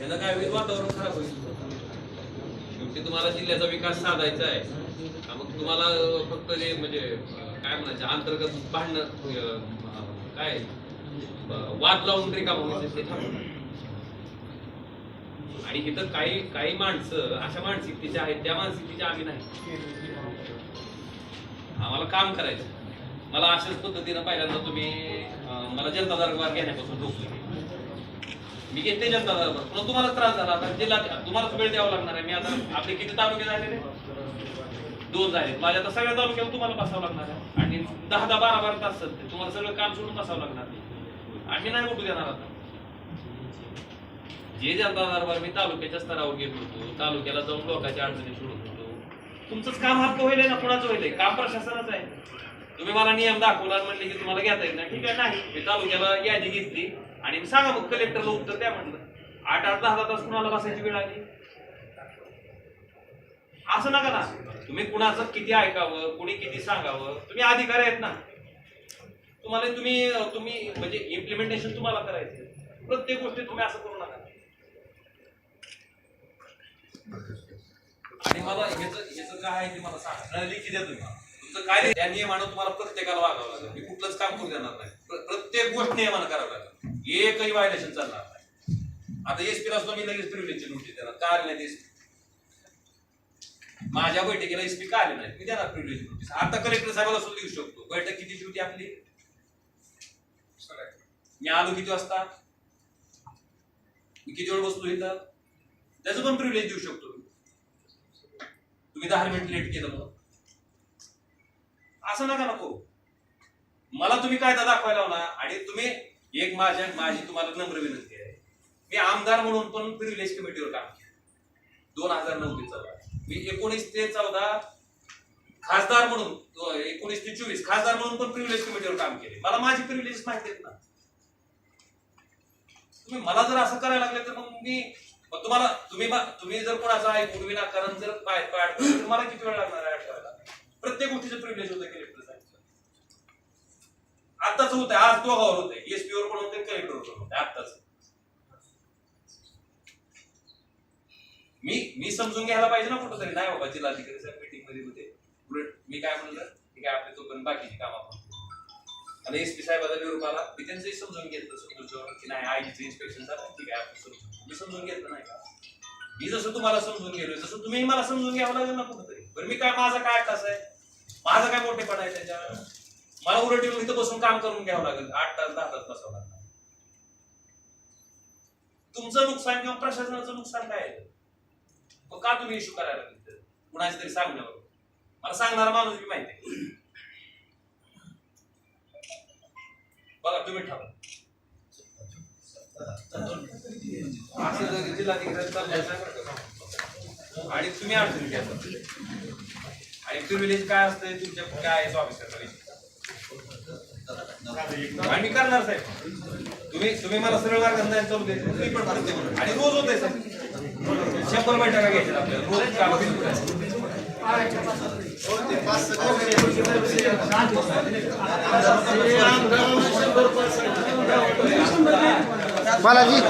यानं काय होईल वातावरण खराब होईल? शेवटी तुम्हाला जिल्ह्याचा विकास साधायचा आहे. मग तुम्हाला फक्त जे म्हणजे काय म्हणायचं अंतर्गत भांडणं काय वाद लावून रिका व्हायचं ते थांबवा. आणि इथं काही काही माणसं अशा मानसिकतेच्या आहेत त्या मानसिकतेच्या आम्ही नाही. आम्हाला काम करायचं. मला अशाच पद्धतीनं पहिल्यांदा तुम्ही मला जनता दरबार घेण्यापासून रोखलं. मी घेतले जनता दरबार पुन्हा तुम्हाला त्रास झाला आता. जिल्हा तुम्हाला वेळ द्यावा लागणार आहे. मी आता आपले किती तालुके झालेले दोन झाले. माझ्या आता सगळ्या तालुक्यावर तुम्हाला बसावं लागणार आहे. आणि दहा दहा बारा बारा तास ते तुम्हाला सगळं काम सोडून बसावं लागणार आम्ही नाही उठू देणार आता. जे जनता दरबार मी तालुक्याच्या स्तरावर घेत होतो तालुक्याला जाऊन लोकांच्या अडचणी सोडत होतो. तुमचंच काम हक्क होईल ना? कुणाचं होईल काम प्रशासनाचं आहे. तुम्ही मला नियम दाखवला म्हणले की तुम्हाला घेता येईल ना? ठीक आहे. नाही. मी तालुक्याला यादी घेतली. आणि सांगा मग कलेक्टरला उत्तर द्या म्हणलं. आठ आठ दहा तास कुणाला बसायची वेळ आली? असं नका ना. तुम्ही कुणाचं किती ऐकावं कुणी किती सांगावं तुम्ही अधिकारी आहेत ना. तुम्हाला तुम्ही तुम्ही म्हणजे इम्प्लिमेंटेशन तुम्हाला करायचं प्रत्येक गोष्टी तुम्ही असं करू नका. आणि मला ह्याचं ह्याचं काय आहे ते मला सांगा. लिखी द्या तुम्ही. तुमचं काय त्या नियमानं तुम्हाला प्रत्येकाला वागावं लागेल. मी कुठलंच काम करू देणार नाही. प्रत्येक गोष्ट नियमानं करावं लागेल. एकही व्हायलेशन चालणार नाही. आता एसपीला असतो मी लगेच प्रिव्हिलेजची नोटीस देणार. का आली नाही एसपी माझ्या बैठकीला एसपी का आले नाही मी देणार प्रिव्हिलेज नोटीस आता कलेक्टर साहेबाला सुद्धा देऊ शकतो. बैठक किती होती आपली? मी आलो किती वाजता? मी किती वेळ बसतो इथं? त्याचं पण प्रिव्हिलेज देऊ शकतो तुम्ही दहा मिनिट लेट केलं मग असं नका नको. मला तुम्ही कायदा दाखवायला लावला आणि तुम्ही एक माझ्या माझी तुम्हाला नम्र विनंती आहे. मी आमदार म्हणून पण प्रिव्हिलेज कमिटीवर काम केलं. दोन हजार नऊ ते चौदा. मी एकोणीस ते चौदा खासदार म्हणून एकोणीस ते चोवीस खासदार म्हणून पण प्रिव्हिलेज कमिटीवर काम केले. मला माझी प्रिव्हिलेज माहिती आहेत ना? तुम्ही मला जर असं करायला लागले तर मग मी तुम्हाला तुम्ही तुम्ही जर कोणाचं ऐकून विनाकारण जर पाय पाय तर मला किती वेळ लागणार आहे आठवायला? प्रत्येक गोष्टीचं प्रिव्हिलेज होतं आत्ताच आहे आज दोघावर आहे एसपी वर पण होते कलेक्टर पण होते आत्ताच. मी मी समजून घ्यायला पाहिजे ना कुठंतरी. नाही बाबा जिल्हाधिकारी साहेब मीटिंगमध्ये होते. उलट मी काय म्हणलं ठीक आहे आपले तोपर्यंत बाकीची काम आपण करू. आणि एसपी साहेबाचा निरोप आला. मी त्यांचंही समजून घेतलं समजून की नाही आयजीचं इन्स्पेक्शन झालं ठीक आहे आपण समजून मी समजून घेतलं नाही का? मी जसं तुम्हाला समजून गेलोय तसं तुम्ही मला समजून घ्यावं लागेल ना कुठंतरी. बरं मी काय माझा काय कसं आहे? माझं काय मोठेपणा आहे त्याच्यावर? मला उलट येऊन इथं बसून काम करून घ्यावं लागेल. आठ तास दहा तास बसावं लागणार. तुमचं नुकसान किंवा प्रशासनाचं नुकसान काय आहे? मग का तुम्ही इश्यू करायला लागले? कुणाच्या तरी सांगण्यावर मला सांगणारा माणूस मी माहिती बघा तुम्ही ठरवा. असं जर जिल्हाधिकारी आणि तुम्ही अडचणी घ्या. आणि प्रिव्हिलेज काय असतंय? तुमच्या काय आहे ऑफिसरचा मी करणार साहेब. तुम्ही तुम्ही मला सरळ मार्गाने जायला चालू द्यायचं तुम्ही पण करते म्हणून. आणि रोज होत आहे साहेब. शंभर बैठका घ्यायच्या आपल्याला. रोज काम बालाजी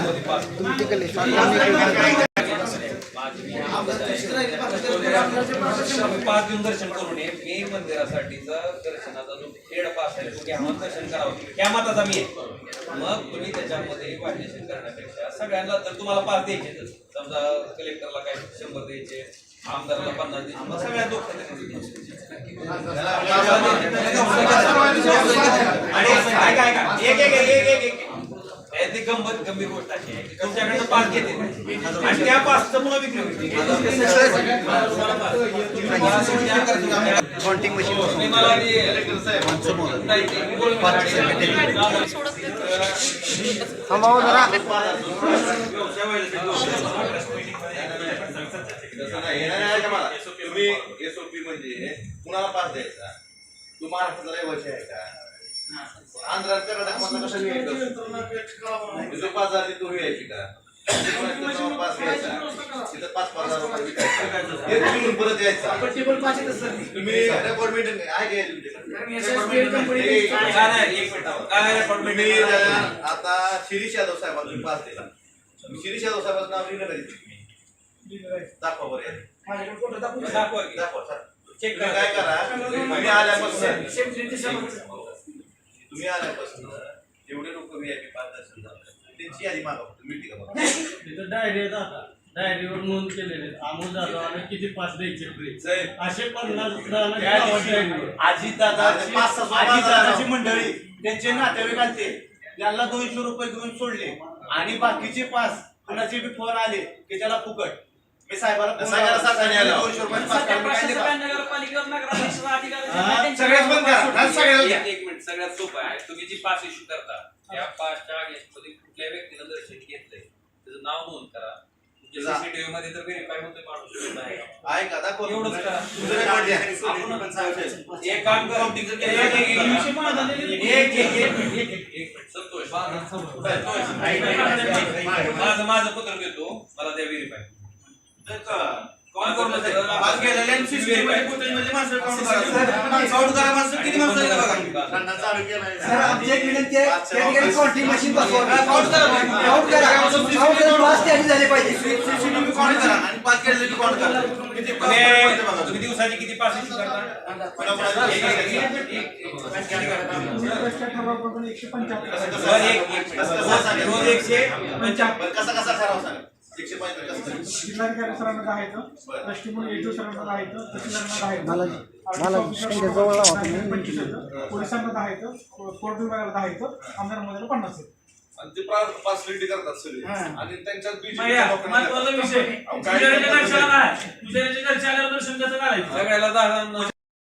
तुम्ही तिकडले पाच दिवस दर्शन करून ये. मी मंदिरासाठीचा दर्शनाचा जो पेड पास आहे तो घ्यावा दर्शन करावं. त्या मताचा मी आहे. मग तुम्ही त्याच्यामध्ये वाढलेशन करण्यापेक्षा सगळ्यांना जर तुम्हाला पास द्यायचे तर समजा कलेक्टरला काय शंभर द्यायचे आमदारला पन्नास द्यायचे मग सगळ्या दोघ आणि ऐका ऐका एक एक एक एक एक एक गंमत गंभीर गोष्ट अशी आहे की तुमच्याकडनं पास घेते आणि त्या पासचं पुन्हा विक्री होते काउंटिंग मशीन तुम्ही मला ते- नाही, ते बोल मला. थांबावं जरा. तसं नाही, हे नाही ऐका मला. तुम्ही एसओपी म्हणजे कुणाला पास द्यायचा? तू महाराष्ट्राचा रहिवासी आहे का? आंध्रात कर्नाटक कसा तिथं पाच हजार तू यायची का? तिथं पास घ्यायचा तिथं पाच पाच हजार रुपये विकायचा हे तुम्ही परत यायचा. तुम्ही रेकॉर्ड मेंटेन आहे काय तुमच्याकडे हे- काय नाही, एक मिनिट थांबा. काय रेकॉर्ड तुम्ही त्याला आता शिरीष यादव साहेबांना तुम्ही पास दिला शिरीष यादव साहेबांचं नाव लिहिलं का तिथे? दाखवा बरं यादी. दाखवा की. दाखवा सर. चेक तुम्ही काय करा? तुम्ही आल्यापासून तुम्ही आल्यापासून जेवढे लोक व्हीआयपी पाच दर्शन झालं त्यांची यादी मागा मिळते का बघा. तिथं डायरी आता. डायरीवर नोंद केलेले. अमोल जाधव आणि किती पाच द्यायचे फ्री साहेब असे पन्नास डायरीवर. सोळा अजितदादाची मंडळी. त्यांचे नातेवाईक आलते त्यांना दोनशे रुपये घेऊन सोडले. आणि बाकीचे पाच कुणाचे बी फोन आले की त्याला फुकट. मी साहेबाला phone सगळ्याला लावला. सारखं न्यायला. दोनशे रुपये पाच काढून काय ते पाच. हा, सगळ्याच बंद करा. हा, सगळ्याला एक एक मिनिट सगळ्यात सोपं आहे तुम्ही जी पास इश्यू करता त्या पासच्या अगेन्स्टमध्ये कुठल्या व्यक्तीनं दर्शन घेतलंय त्याचं नाव नोंद करा तुमच्या जा. सीसीटीव्ही मध्ये तर व्हेरीफाय माणूस नाही आहे का दाखवा एवढंच करा. एक काम कर माझा. संतोष संतोष. माझं माझं पत्र देतो मला द्या व्हेरीफाय करा. किती आणि करा तुम्ही दिवसाची किती पास एकशे पंच्याहत्तर रोज एकशे पंच्याहत्तर कसा कसा ठराव सांगा एकशे सांगेल? जिल्हाधिकारी सरांना बरं. दृष्टिकोन एचओ सरांना दहायचं तहसीलदारांना दहायचं बालाजी, आरोग्य बालाजी, ऑफिसर त्यांच्या जवळ लावा दहायचं, तुम्ही. पंचवीस येतं. पोलिसांना दहायचं कोर्ट विभागाला दहायचं आमदारांमध्ये पन्नास येतं आणि ते पासलिटी करतात सगळे. आणि त्यांच्यात बीजेपी महत्त्वाचा विषय. तुझ्या चर्चा आल्यावर दर्शन कसं करायचं सगळ्याला दहा